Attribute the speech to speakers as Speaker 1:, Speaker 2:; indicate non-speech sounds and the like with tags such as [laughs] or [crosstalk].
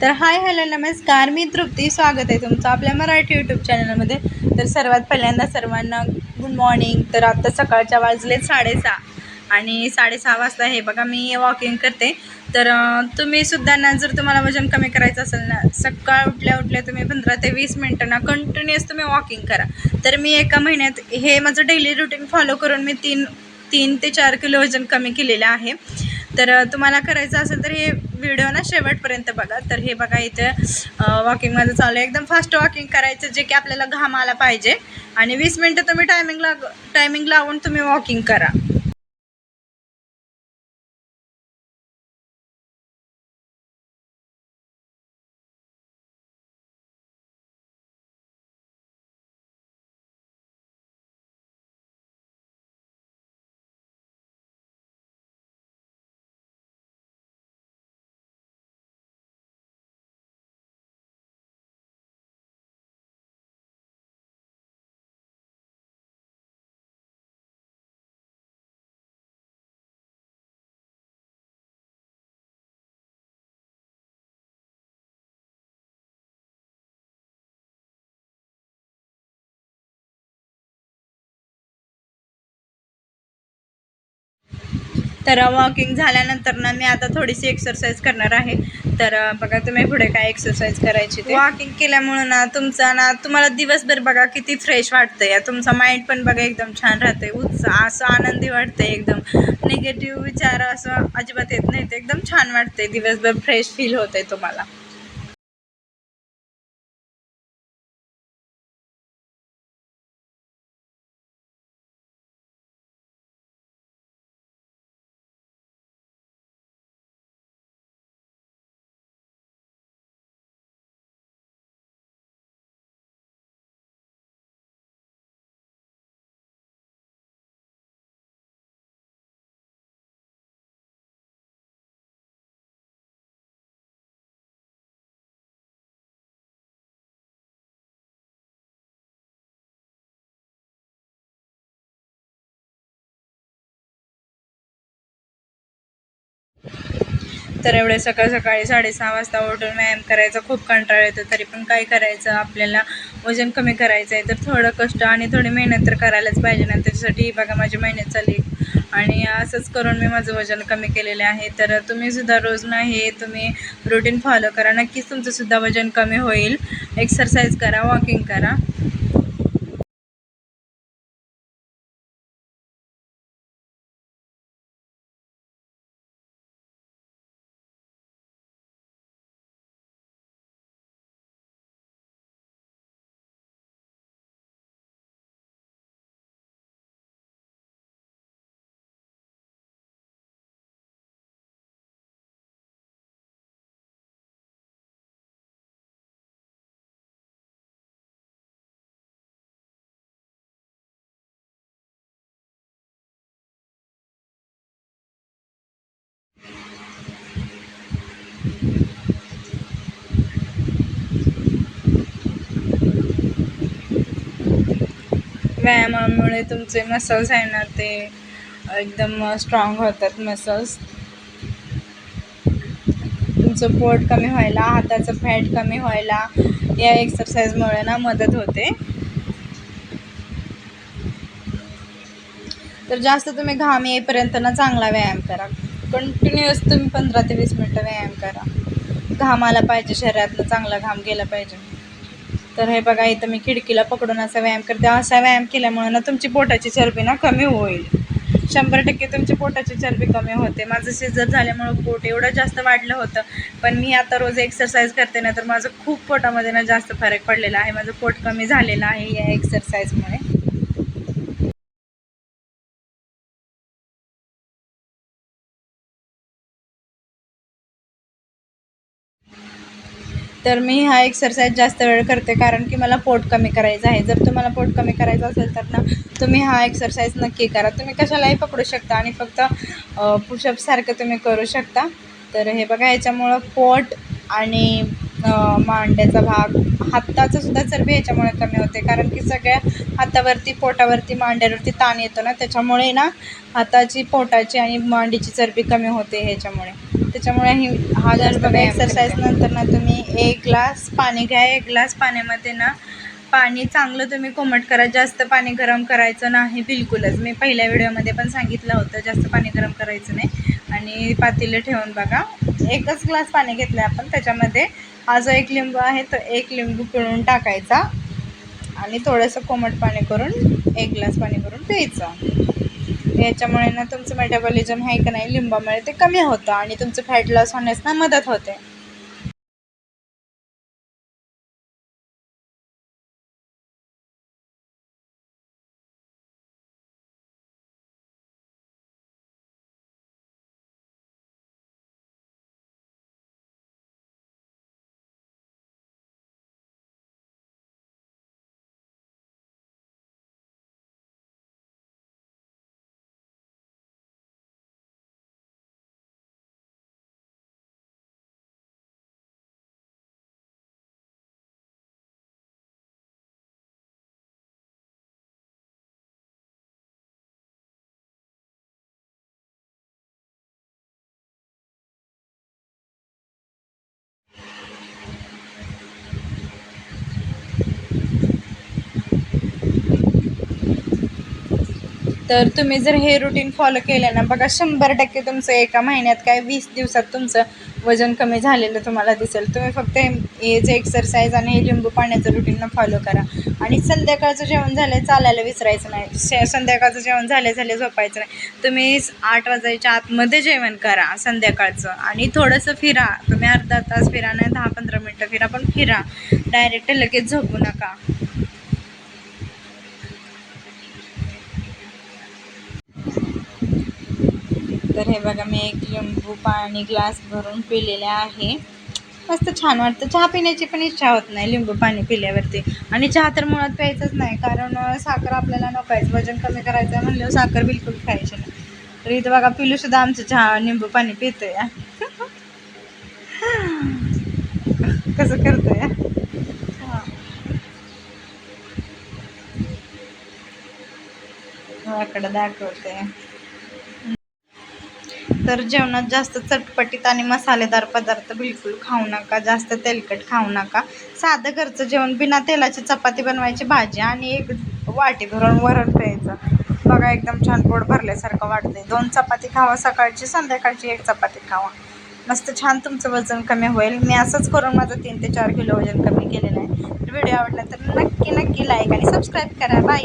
Speaker 1: तर hi hello नमस्कार. मी तृप्ती. स्वागत आहे तुमचं आपल्या मराठी यूट्यूब चॅनलमध्ये तर सर्वात पहिल्यांदा सर्वांना गुड मॉर्निंग तर आत्ता सकाळच्या वाजले साडेसहा आणि साडेसहा वाजता हे बघा मी वॉकिंग करते. तर तुम्ही सुद्धा ना जर तुम्हाला वजन कमी करायचं असेल ना सकाळ उठल्या उठल्या तुम्ही पंधरा ते वीस मिनटं ना कंटिन्युअस तुम्ही वॉकिंग करा. तर मी एका महिन्यात हे माझं डेली रुटीन फॉलो करून मी तीन तीन ते चार किलो वजन कमी केलेलं आहे. तर तुम्हाला करायचं असेल तर हे व्हिडिओ ना शेवटपर्यंत बघा. तर हे बघा इथे वॉकिंग माझं चालू आहे. एकदम फास्ट वॉकिंग करायचं जे की आपल्याला घाम आला पाहिजे. आणि वीस मिनटं तुम्ही टायमिंग लाग टायमिंग लावून तुम्ही वॉकिंग करा. तर वॉकिंग झाल्यानंतर ना मी आता थोडीशी एक्सरसाइज करणार आहे. तर बघा तुम्ही पुढे काय एक्सरसाइज करायची वॉकिंग केल्यामुळं ना तुमचा ना तुम्हाला दिवसभर बघा किती फ्रेश वाटतंय. या तुमचा माइंड पण बघा एकदम छान राहतंय. उत्साह असं आनंदी वाटतंय एकदम. निगेटिव्ह विचार असं अजिबात येत नाही ते एकदम छान वाटतंय. दिवसभर फ्रेश फील होतंय तुम्हाला. तर एवढे सकाळ सकाळी साडेसहा वाजता उठून व्यायाम करायचा खूप कंटाळा येतो तरी पण काय करायचं? आपल्याला वजन कमी करायचं आहे तर थोडं कष्ट आणि थोडी मेहनत तर करायलाच पाहिजे. ना त्याच्यासाठी बघा माझी मेहनत चालली आणि असंच करून मी माझं वजन कमी केलेलं आहे. तर तुम्हीसुद्धा रोज ना हे तुम्ही रुटीन फॉलो करा. नक्कीच तुमचंसुद्धा वजन कमी होईल. एक्सरसाइज करा वॉकिंग करा. व्यायामामुळे तुमचे मसल्स आहे ना ते एकदम स्ट्रॉंग होतात मसल्स तुमचं पोट कमी व्हायला हाताचं फॅट कमी व्हायला या एक्सरसाइजमुळे ना मदत होते. तर जास्त तुम्ही घाम येईपर्यंत ना चांगला व्यायाम करा. कंटिन्युअस तुम्ही पंधरा ते वीस मिनटं व्यायाम करा. घाम आला पाहिजे शरीरातनं चांगला घाम गेला पाहिजे. तर हे बघा इथं मी खिडकीला पकडून असा व्यायाम करते. असा व्यायाम केल्यामुळे ना तुमची पोटाची चरबी ना कमी होईल. शंभर टक्के तुमची पोटाची चरबी कमी होते. माझं सिजर झाल्यामुळं पोट एवढं जास्त वाढलं होतं. पण मी आता रोज एक्सरसाइज करते ना तर माझं खूप पोटामध्ये ना जास्त फरक पडलेला आहे. माझं पोट कमी झालेलं आहे या एक्सरसाइजमुळे तर मी हा एक्सरसाइज जास्त वेळ करते कारण की मला पोट कमी करायचं आहे. जर तुम्हाला पोट कमी करायचं असेल तर ना तुम्ही हा एक्सरसाइज नक्की करा. तुम्ही कशालाही पकडू शकता आणि फक्त पुशअपसारखं तुम्ही करू शकता. तर हे बघा याच्यामुळं पोट आणि मांड्याचा भाग हाताचं सुद्धा चरबी ह्याच्यामुळे कमी होते. कारण की सगळ्या हातावरती पोटावरती मांड्यावरती ताण येतो ना त्याच्यामुळे ना हाताची पोटाची आणि मांडीची चरबी कमी होते ह्याच्यामुळे. त्याच्यामुळे ही हा जर बघा एक्सरसाइज नंतर ना तुम्ही एक ग्लास पाणी घ्या. एक ग्लास पाण्यामध्ये ना पाणी चांगलं तुम्ही कोमट करा. जास्त पाणी गरम करायचं नाही बिलकुलच. मी पहिल्या व्हिडिओमध्ये पण सांगितलं होतं जास्त पाणी गरम करायचं नाही. आणि पातेलं ठेवून बघा. एकच ग्लास पाणी घेतलं आपण त्याच्यामध्ये हा जो एक लिंबू आहे तो एक लिंबू पिळून टाकायचा. आणि थोडंसं कोमट पाणी करून एक ग्लास पाणी करून प्यायचं. याच्यामुळे ना तुमचं मेटाबॉलिझम आहे का नाही लिंबामुळे ते कमी होतं आणि तुमचं फॅट लॉस होण्यास ना मदत होते. तर तुम्ही जर हे रुटीन फॉलो केलं ना बघा शंभर टक्के तुमचं एका महिन्यात काय वीस दिवसात तुमचं वजन कमी झालेलं तुम्हाला दिसेल. तुम्ही फक्त हे जे एक्सरसाइज आणि हे लिंबू पाण्याचं रुटीन फॉलो करा. आणि संध्याकाळचं जेवण झालं चालायला विसरायचं नाही. संध्याकाळचं जेवण झाले झाले झोपायचं नाही. तुम्ही आठ वाजायच्या आतमध्ये जेवण करा संध्याकाळचं आणि थोडंसं फिरा. तुम्ही अर्धा तास फिरा नाही दहा पंधरा मिनटं फिरा पण फिरा. डायरेक्ट लगेच झोपू नका. तर हे बघा मी एक लिंबू पाणी ग्लास भरून पिलेले आहे. मस्त छान वाटतं. चहा पिण्याची पण इच्छा होत नाही लिंबू पाणी पिल्यावरती. आणि चहा तर मुळात प्यायचंच नाही कारण साखर आपल्याला नको आहे. वजन कमी करायचं आहे म्हणल्यावर साखर बिलकुल खायची नाही. तर इथं बघा पिलू सुद्धा आमचं चहा लिंबू पाणी पितोय. [laughs] कसं करतोय? हा. दाखवते. तर जेवणात जास्त चटपटीत आणि मसालेदार पदार्थ बिलकुल खाऊ नका जास्त तेलकट खाऊ नका. साधं घरचं जेवण बिना तेलाची चपाती बनवायची भाजी आणि एक वाटी भरून वरण प्यायचं. बघा एकदम छान पोट भरल्यासारखं वाटतंय. दोन चपाती खावा सकाळची संध्याकाळची एक चपाती खावा. मस्त छान तुमचं वजन कमी होईल. मी असंच करून माझं तीन ते चार किलो वजन कमी केलेलं आहे. व्हिडिओ आवडला तर नक्की नक्की लाईक आणि सबस्क्राईब करा. बाय